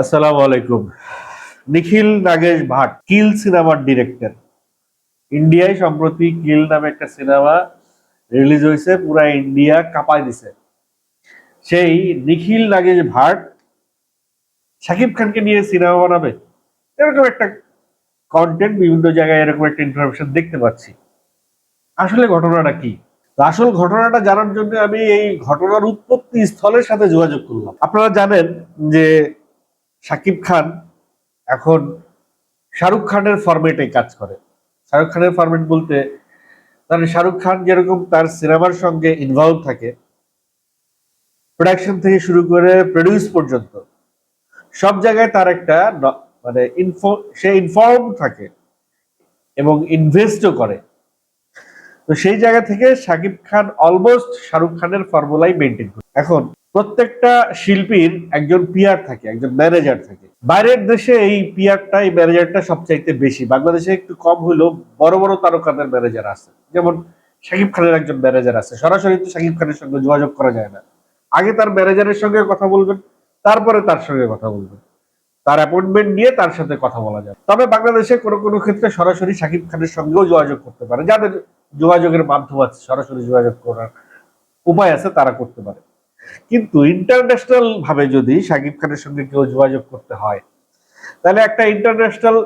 আসসালামু আলাইকুম। নিখিল নাগেশ ভাট, কিল সিনেমার ডিরেক্টর। ইন্ডিয়ায় সম্প্রতি কিল নামে একটা সিনেমা রিলিজ হয়েছে, পুরা ইন্ডিয়া কাঁপায় দিছে। সেই নিখিল নাগেশ ভাট শাকিব খানকে নিয়ে সিনেমা বানাবে। এরকম একটা কন্টেন্ট বিভিন্ন জায়গায় এরকম একটা ইনফরমেশন দেখতে পাচ্ছি। আসলে ঘটনাটা কি? আসল ঘটনাটা জানার জন্য আমি এই ঘটনার উৎপত্তি স্থলের সাথে যোগাযোগ করলাম। আপনারা জানেন যে শাকিব খান এখন শাহরুখ খানের ফরম্যাটে কাজ করে। শাহরুখ খানের ফরম্যাট বলতে মানে শাহরুখ খান যেরকম তার সিনেমার সঙ্গে ইনভলভ থাকে প্রোডাকশন থেকে শুরু করে প্রডিউস পর্যন্ত, সব জায়গায় তার একটা মানে ইনফো সে ইনফর্ম থাকে এবং ইনভেস্টও করে। তো সেই জায়গা থেকে শাকিব খান অলমোস্ট শাহরুখ খানের ফর্মুলাই মেনটেন করে। এখন প্রত্যেকটা শিল্পীর একজন পিয়ার থাকে, একজন ম্যানেজার থাকে। বাইরের দেশে এই পিয়ারটা এই ম্যানেজারটা সবচাইতে বেশি। বাংলাদেশে একটু কম হইলেও বড় বড় তারকাদের ম্যানেজার আছে। যেমন শাকিব খানের একজন ম্যানেজার আছে। সরাসরি তো শাকিব খানের সঙ্গে যোগাযোগ করা যায় না। আগে তার ম্যানেজারের সঙ্গে কথা বলবেন, তারপরে তার সঙ্গে কথা বলবেন। তার অ্যাপয়েন্টমেন্ট নিয়ে তার সাথে কথা বলা যায়। তবে বাংলাদেশে কোনো কোনো ক্ষেত্রে সরাসরি শাকিব খানের সঙ্গেও যোগাযোগ করতে পারে। যাদের যোগাযোগের মাধ্যম আছে, সরাসরি যোগাযোগ করার উপায় আছে, তারা করতে পারে। কিন্তু ইন্টারন্যাশনাল ভাবে যদি শাকিব খানের সঙ্গে কেউ যোগাযোগ করতে হয়, তাহলে একটা ইন্টারন্যাশনাল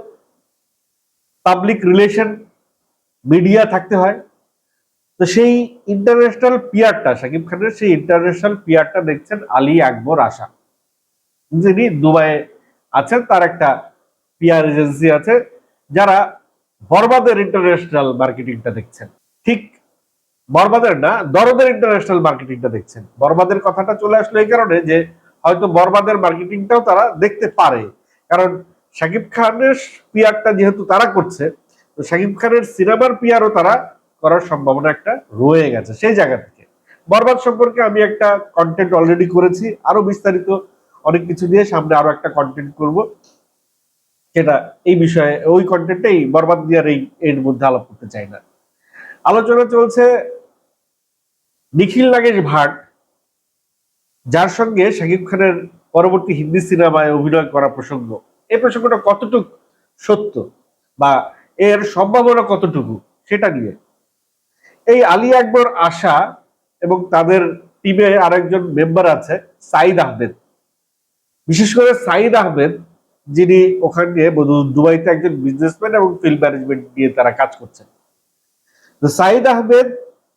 পাবলিক রিলেশন মিডিয়া থাকতে হয়। তো সেই ইন্টারন্যাশনাল পিয়ারটা শাকিব খানের সেই ইন্টারন্যাশনাল পিয়ারটা দেখছেন আলী আকবর আশা। যিনি দুবাইয়ে আছেন, তার একটা পিয়ার এজেন্সি আছে, যারা বরবাদের ইন্টারন্যাশনাল মার্কেটিংটা দেখছেন। ঠিক বরবাদের না, দরদের ইন্টারন্যাশনাল মার্কেটিংটা দেখছেন। বরবাদের কথাটা চলে আসলো এই কারণে যে হয়তো বরবাদের মার্কেটিংটাও তারা দেখতে পারে। কারণ শাকিব খানের পিয়ারটা যেহেতু তারা করছে, তো শাকিব খানের সিনেমার পিয়ারও তারা করার সম্ভাবনা একটা রয়ে গেছে সেই জায়গা থেকে। বরবাদ সম্পর্কে আমি একটা কন্টেন্ট অলরেডি করেছি, আরও বিস্তারিত অনেক কিছু নিয়ে সামনে আরও একটা কন্টেন্ট করব। সেটা এই বিষয়ে, ওই কন্টেন্টটাই বরবাদ দিয়ার এই এর মধ্যে আলাপ করতে চাই না। আলোচনা চলছে নিখিল নাগেশ ভাট যার সঙ্গে শাকিব খানের পরবর্তী হিন্দি সিনেমায় অভিনয় করা প্রসঙ্গ। এই প্রসঙ্গটা কতটুকু সত্য বা এর সম্ভাবনা কতটুকু সেটা নিয়ে? এই আলী আকবর, আশা এবং তাদের টিমে আরেকজন মেম্বার আছে, সাইদ আহমেদ। বিশেষ করে সাইদ আহমেদ, যিনি ওখানে দুবাইতে একজন বিজনেসম্যান এবং ফিল্ম ম্যানেজমেন্ট নিয়ে তারা কাজ করছেন। তো সাইদ আহমেদ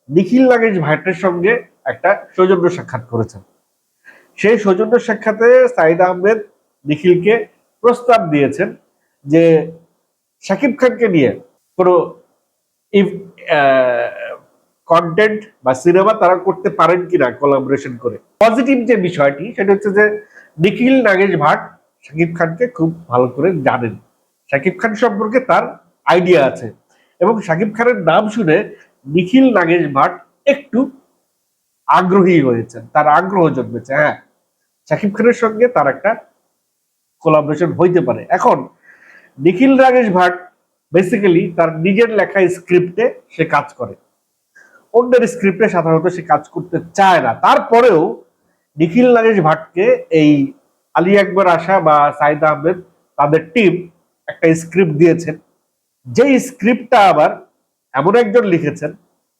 নিখিল নাগেশ ভাটের সঙ্গে একটা সৌজন্য সাক্ষাৎ করেছেন। সেই সৌজন্য সাক্ষাতে সাইদ আহমেদ নিখিলকে প্রস্তাব দিয়েছেন যে শাকিব খানকে নিয়ে কোনো কন্টেন্ট বা সিনেমা তারা করতে পারেন কিনা কোলাবোরেশন করে। পজিটিভ যে বিষয়টি, সেটা হচ্ছে যে নিখিল নাগেশ ভাট শাকিব খানকে খুব ভালো করে জানেন। শাকিব খান সম্পর্কে তার আইডিয়া আছে এবং শাকিব খানের নাম শুনে নিখিল নাগেশ ভাট একটু আগ্রহী হয়েছেন, তার আগ্রহ জন্মেছে হ্যাঁ। শাকিব খানের সঙ্গে তার একটা কোলাবরেশন হইতে পারে। এখন, নিখিল নাগেশ ভাট বেসিক্যালি তার নিজের লেখা স্ক্রিপ্টে সে কাজ করে। অন্যের স্ক্রিপ্টে সাধারণত সে কাজ করতে চায় না। তারপরেও নিখিল নাগেশ ভাটকে এই আলী আকবর আশা বা সাইদ আহমেদ তাদের টিম একটা স্ক্রিপ্ট দিয়েছেন। যেই স্ক্রিপ্টটা আবার এমন একজন লিখেছেন,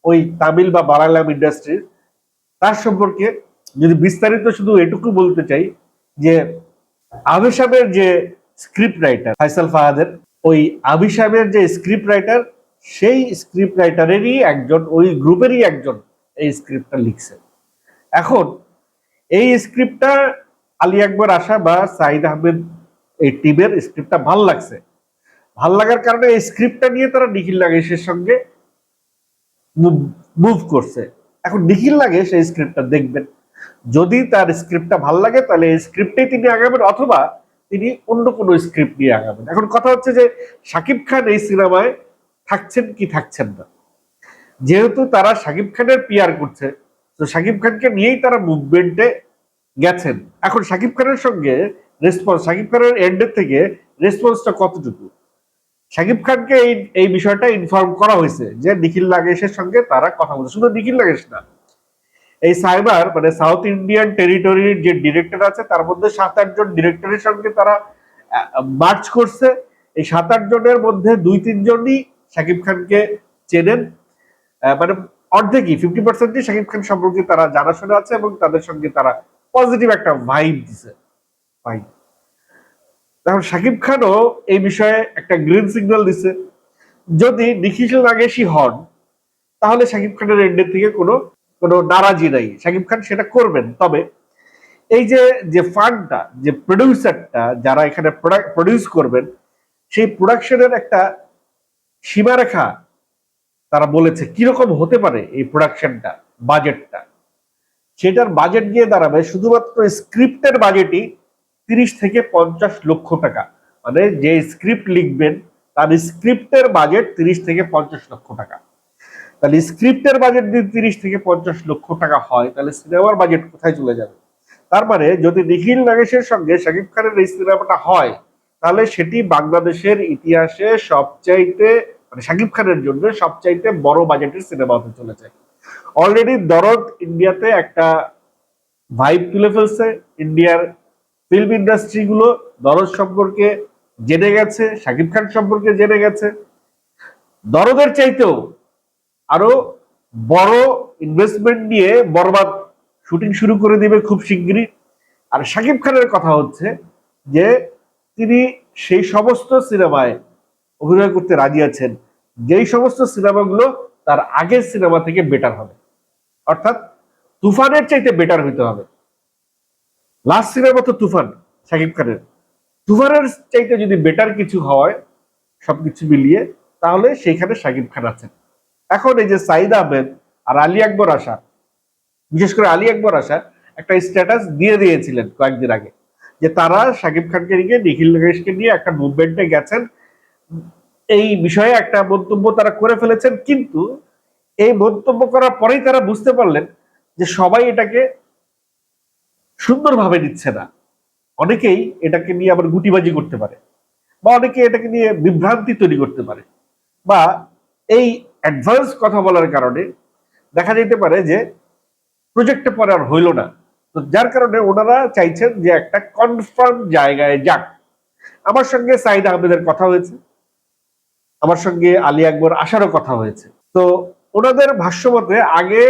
ওই তামিল বা বাংলাম ইন্ডাস্ট্রির তার সম্পর্কে যদি বিস্তারিত শুধু এটুকু বলতে চাই যে আবিসাবের যে স্ক্রিপ্ট রাইটার ফাইসাল ফাহাদের, ওই আবিসাবের যে স্ক্রিপ্ট রাইটার সেই স্ক্রিপ্ট রাইটারেরই একজন, ওই গ্রুপেরই একজন এই স্ক্রিপ্টটা লিখছে এখন এই স্ক্রিপ্টটা আলী আকবর আশা বা সাইদ আহমেদ এই টিমের স্ক্রিপ্টটা ভালো লাগছে। ভালো লাগার কারণে এই স্ক্রিপ্টটা নিয়ে তারা নিখিল নাগেশের সঙ্গে মুভ করছে। এখন নিখিল নাগেশ এই স্ক্রিপ্টটা দেখবেন। যদি তার স্ক্রিপ্টটা ভালো লাগে তাহলে এই স্ক্রিপ্টেই তিনি আগাবেন, অথবা তিনি অন্য কোনো স্ক্রিপ্ট নিয়ে আগাবেন। এখন কথা হচ্ছে যে, শাকিব খান এই সিনেমায় থাকছেন কি থাকছেন না। যেহেতু তারা শাকিব খানের পিয়ার করছে, তো শাকিব খানকে নিয়েই তারা মুভমেন্টে গেছেন। এখন শাকিব খানের সঙ্গে রেসপন্স শাকিব খানের এন্ডের থেকে রেসপন্সটা কতটুকু? শাকিব খানকে এই এই বিষয়টা ইনফর্ম করা হয়েছে যে নিখিল নাগেশের সঙ্গে তারা কথা বলছে। শুধু নিখিল নাগেশ না, এই সাইবার মানে সাউথ ইন্ডিয়ান টেরিটরির যে ডিরেক্টর আছে, তার মধ্যে সাত আটজন ডিরেক্টরের সঙ্গে তারা মার্চ করছে। এই সাত আটজনের মধ্যে দুই তিনজনই শাকিব খানকে চেনেন। মানে অর্ধেকই ফিফটি পার্সেন্টই শাকিব খান সম্পর্কে তারা জানাশোনা আছে এবং তাদের সঙ্গে তারা পজিটিভ একটা ভাইব দিছে। ভাই এখন শাকিব খানও এই বিষয়ে একটা গ্রিন সিগন্যাল দিছে। যদি নিখিল নাগেশি হন, তাহলে শাকিব খানের এন্ডের থেকে কোনো কোনো নারাজি নাই। শাকিব খান সেটা করবেন। তবে এই যে যে ফান্ডটা, যে প্রডিউসারটা যারা এখানে প্রডিউস করবেন, সেই প্রোডাকশনের একটা সীমারেখা তারা বলেছে, কীরকম হতে পারে এই প্রোডাকশনটা বাজেটটা সেটার বাজেট গিয়ে দাঁড়াবে শুধুমাত্র স্ক্রিপ্টের বাজেটই তিরিশ থেকে পঞ্চাশ লক্ষ টাকা। মানে যে স্ক্রিপ্ট লিখবেন, তার স্ক্রিপ্টের বাজেট তিরিশ থেকে পঞ্চাশ লক্ষ টাকা। তাহলে স্ক্রিপ্টের বাজেট যদি তিরিশ থেকে পঞ্চাশ লক্ষ টাকা হয়, তাহলে সিনেমার বাজেট কোথায় চলে যাবে? তার মানে যদি নিখিল নাগেশের সঙ্গে শাকিব খানের এই সিনেমাটা হয়, তাহলে সেটি বাংলাদেশের ইতিহাসে সবচাইতে মানে শাকিব খানের জন্য সবচাইতে বড় বাজেটের সিনেমা হতে চলেছে। অলরেডি দরদ ইন্ডিয়াতে একটা ভাইব তুলে ফেলছে, ইন্ডিয়ার ফিল্ম ইন্ডাস্ট্রি গুলো দরদ সম্পর্কে জেনে গেছে, শাকিব খান সম্পর্কে জেনে গেছে। দরদের চাইতেও আরও বড় ইনভেস্টমেন্ট নিয়ে বরবাদ শুটিং শুরু করে দিবে খুব শিগগিরই। আর শাকিব খানের কথা হচ্ছে যে তিনি সেই সমস্ত সিনেমায় অভিনয় করতে রাজি আছেন, যেই সমস্ত সিনেমাগুলো তার আগের সিনেমা থেকে বেটার হবে। অর্থাৎ তুফানের চাইতে বেটার হইতে হবে। লাস্ট সিনের মতো তুফান শাকিব খানের। তুফানের চাইতে যদি বেটার কিছু হয়, সবকিছু মিলিয়ে, তাহলে সেইখানে শাকিব খান আছেন। এখন এই যে সাইদ আহমেদ আর আলী আকবর আশা, বিশেষ করে আলী আকবর আশা, একটা স্ট্যাটাস দিয়ে দিয়েছিলেন কয়েকদিন আগে, যে তারা শাকিব খানকে নিয়ে, নিখিল নাগেশকে নিয়ে একটা মুভমেন্টে গেছেন। এই বিষয়ে একটা মন্তব্য তারা করে ফেলেছেন, কিন্তু এই মন্তব্য করার পরেই তারা বুঝতে পারলেন যে সবাই এটাকে সুন্দরভাবে নিচ্ছে না। অনেকেই এটাকে নিয়ে আবার গুটিবাজি করতে পারে বা অনেকে এটাকে নিয়ে বিভ্রান্তি তৈরি করতে পারে বা এই অ্যাডভান্স কথা বলার কারণে দেখা যেতে পারে যে প্রজেক্টে পরে আর হইল না। তো যার কারণে ওনারা চাইছেন যে একটা কনফার্ম জায়গায় যাক। আমার সঙ্গে সাইদ আহমেদের কথা হয়েছে। আমার সঙ্গে আলী আকবর আসারও কথা হয়েছে। তো ওনাদের ভাষ্যমতে আগে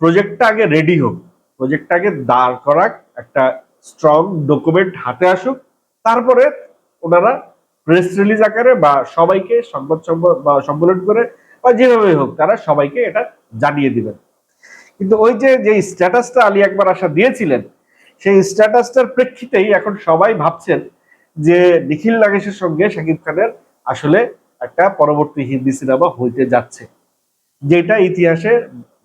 প্রজেক্টটা আগে রেডি হোক। প্রজেক্টটা আগে দাঁড় করাক, একটা স্ট্রং ডকুমেন্ট হাতে আসুক, তারপরে ওনারা প্রেস রিলিজ আকারে বা সবাইকে সংবাদ বা সম্মেলন করে বা যেভাবে হোক, তারা সবাইকে এটা জানিয়ে দিবেন। কিন্তু ওই যে যে স্ট্যাটাসটা আলী একবার আশা দিয়েছিলেন, সেই স্ট্যাটাসটার প্রেক্ষিতেই এখন সবাই ভাবছেন যে নিখিল নাগেশের সঙ্গে শাকিব খানের আসলে একটা পরবর্তী হিন্দি সিনেমা হইতে যাচ্ছে। যেটা ইতিহাসে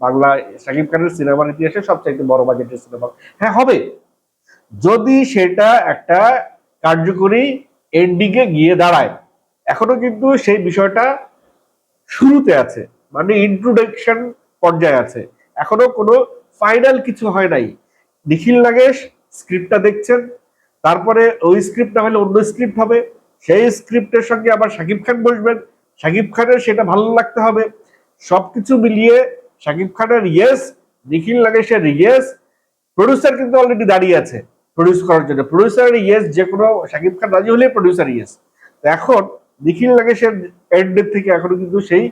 বাংলা শাকিব খানের সিনেমার ইতিহাসে সবচাইতে বড় বাজেটের সিনেমা হ্যাঁ হবে। যদি সেটা একটা কার্যকরী এন্ডিংয়ে গিয়ে দাঁড়ায়, এখনও কিন্তু সেই বিষয়টা শুরুতে আছে। মানে ইন্ট্রোডাকশন পর্যায়ে আছে। এখনও কোনো ফাইনাল কিছু হয় নাই। নিখিল নাগেশ স্ক্রিপ্টটা দেখছেন। তারপরে ওই স্ক্রিপ্ট না হলে অন্য স্ক্রিপ্ট হবে। সেই স্ক্রিপ্টের সঙ্গে আবার শাকিব খান বসবেন। শাকিব খানের সেটা ভালো লাগতে হবে। সবকিছু মিলিয়ে শাকিব খানের ইয়েস নিখিল নাগেশের ইয়েস প্রডিউসার কিন্তু অলরেডি দাঁড়িয়ে আছে প্রডিউস করার জন্য। প্রডিউসারের ইয়েস যে কোনো শাকিব খান রাজি হলে প্রডিউসার ইয়েস এখন নিখিল নাগেশের এন্ডের থেকে এখনও কিন্তু সেই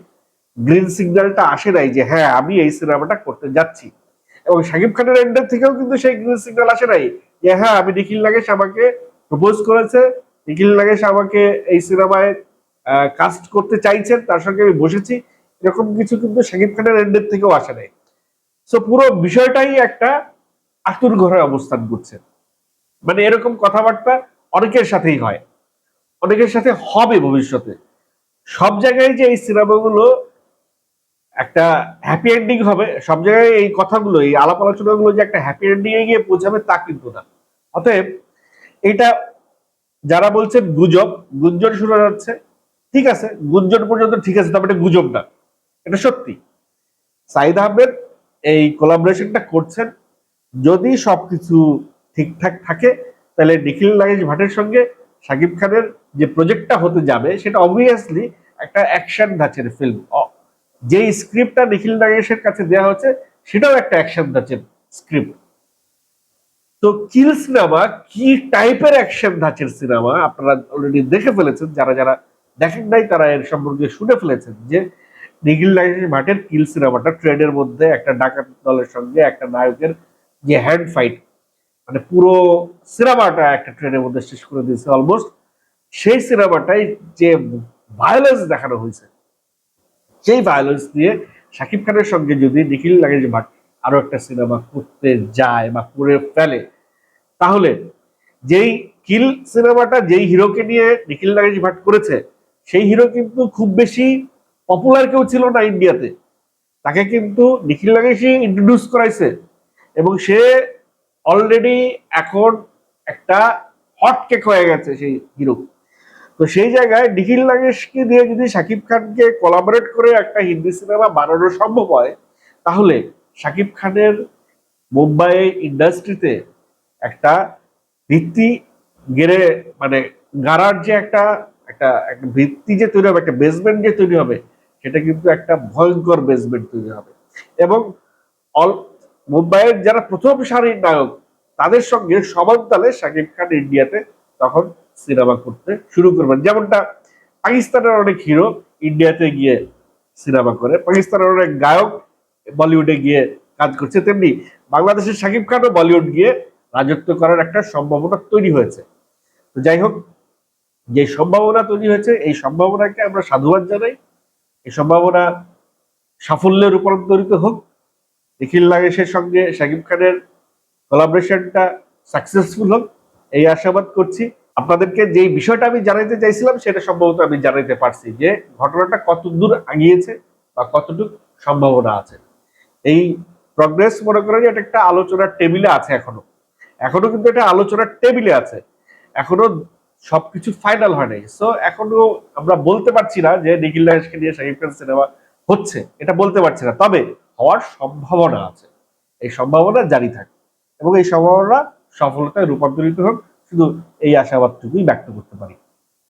গ্রিন সিগন্যালটা আসে নাই যে হ্যাঁ আমি এই সিনেমাটা করতে যাচ্ছি। এবং শাকিব খানের এন্ডের থেকেও কিন্তু সেই গ্রিন সিগন্যাল আসে নাই যে হ্যাঁ আমি নিখিল নাগেশ আমাকে প্রপোজ করেছে, নিখিল নাগেশ আমাকে এই সিনেমায় কাস্ট করতে চাইছেন, তার সঙ্গে আমি বসেছি। এরকম কিছু কিন্তু শাকিব খানের এন্ডের থেকেও আসে নাই। সো পুরো বিষয়টাই একটা আতুর ঘরে অবস্থান করছে। মানে এরকম কথাবার্তা অনেকের সাথেই হয়। অনেকের সাথে হবে ভবিষ্যতে। সব জায়গায় যে এই সিনেমাগুলো একটা হ্যাপি এন্ডিং হবে, সব জায়গায় এই কথাগুলো, এই আলাপ আলোচনাগুলো যে একটা হ্যাপি এন্ডিং এ গিয়ে পৌঁছাবে তা কিন্তু না। অতএব এটা যারা বলছেন গুজব, গুঞ্জন শোনা যাচ্ছে, ঠিক আছে, গুঞ্জন পর্যন্ত ঠিক আছে, তবে এটা গুজব না। এটা সত্যি। সাইদ আহমেদ এই কোলাবোরেশনটা করছেন। যদি সবকিছু ঠিকঠাক থাকে, তাহলে নিখিল নাগেশ ভাটের সঙ্গে শাকিব খানের যে প্রজেক্টটা হতে যাবে, সেটা অবভিয়াসলি একটা অ্যাকশন ধাঁচের ফিল্ম যে স্ক্রিপ্টটা নিখিল নাগেশের কাছে দেওয়া হচ্ছে সেটাও একটা অ্যাকশন ধাঁচের স্ক্রিপ্ট তো কিল সিনেমা কি টাইপের অ্যাকশন ধাঁচের সিনেমা আপনারা অলরেডি দেখে ফেলেছেন। যারা যারা দেখেন নাই, তারা এর সম্পর্কে শুনে ফেলেছেন যে নিখিল ভাটের কিল সিনেমাটা ট্রেনের মধ্যে একটা ডাকাত দলের সঙ্গে একটা নায়কের যে হ্যান্ড ফাইট মানে পুরো সিনেমাটা একটা ট্রেনের মধ্যে শেষ করে দিয়েছে অলমোস্ট সেই সিনেমাটাই যে ভায়োলেন্স দেখানো হয়েছে, সেই ভায়োলেন্স দিয়ে শাকিব খানের সঙ্গে যদি নিখিল নাগেশ ভাট আরও একটা সিনেমা করতে যায় বা করে ফেলে, তাহলে যেই কিল সিনেমাটা যেই হিরোকে নিয়ে নিখিল নাগেশ ভাট করেছে, সেই হিরো কিন্তু খুব বেশি পপুলার কেউ ছিল না ইন্ডিয়াতে। তাকে কিন্তু নিখিল নাগেশই ইন্ট্রোডিউস করাইছে এবং সে অলরেডি এখন একটা হট কেক হয়ে গেছে সেই হিরো তো সেই জায়গায় নিখিল নাগেশকে দিয়ে যদি শাকিব খানকে কোলাবোরেট করে একটা হিন্দি সিনেমা বানানো সম্ভব হয়, তাহলে শাকিব খানের মুম্বাই ইন্ডাস্ট্রিতে একটা ভিত্তি গেড়ে মানে গাড়ার যে একটা একটা একটা ভিত্তি যে তৈরি হবে, একটা বেসমেন্ট যে তৈরি হবে সেটা কিন্তু একটা ভয়ঙ্কর বেসমেন্ট তৈরি হবে। এবং অল, মুম্বাইয়ের যারা প্রথম সারির নায়ক, তাদের সঙ্গে সমান তালে শাকিব খান ইন্ডিয়াতে তখন সিনেমা করতে শুরু করবেন। যেমনটা পাকিস্তানের অনেক হিরো ইন্ডিয়াতে গিয়ে সিনেমা করে, পাকিস্তানের অনেক গায়ক বলিউডে গিয়ে কাজ করছে, তেমনি বাংলাদেশের শাকিব খানও বলিউড গিয়ে রাজত্ব করার একটা সম্ভাবনা তৈরি হয়েছে। তো যাই হোক, যে সম্ভাবনা তৈরি হয়েছে, এই সম্ভাবনাকে আমরা সাধুবাদ জানাই। এই সম্ভাবনা সাফল্যে রূপান্তরিত হোক। নিখিল নাগেশের সঙ্গে শাকিব খানের কোলাবরেশনটা সাকসেসফুল হোক, এই আশাবাদ করছি। আপনাদেরকে যে বিষয়টা আমি জানাইতে চাইছিলাম, সেটা সম্ভবত আমি জানাইতে পারছি যে ঘটনাটা কত দূর আগিয়েছে বা কতটুকু সম্ভাবনা আছে। এই প্রগ্রেস মনে করেন এটা একটা আলোচনার টেবিলে আছে এখনও। এখনও কিন্তু এটা আলোচনার টেবিলে আছে। এখনও সবকিছু ফাইনাল হয় নাই। সো এখনও আমরা বলতে পারছি না যে নিখিল দাসকে নিয়ে শাকিব খান সিনেমা হচ্ছে। এটা বলতে পারছি না। তবে হওয়ার সম্ভাবনা আছে। এই সম্ভাবনা জারি থাকে। এবং এই সম্ভাবনা সফলতায় রূপান্তরিত হোক। শুধু এই আশাবাদটুকুই ব্যক্ত করতে পারি।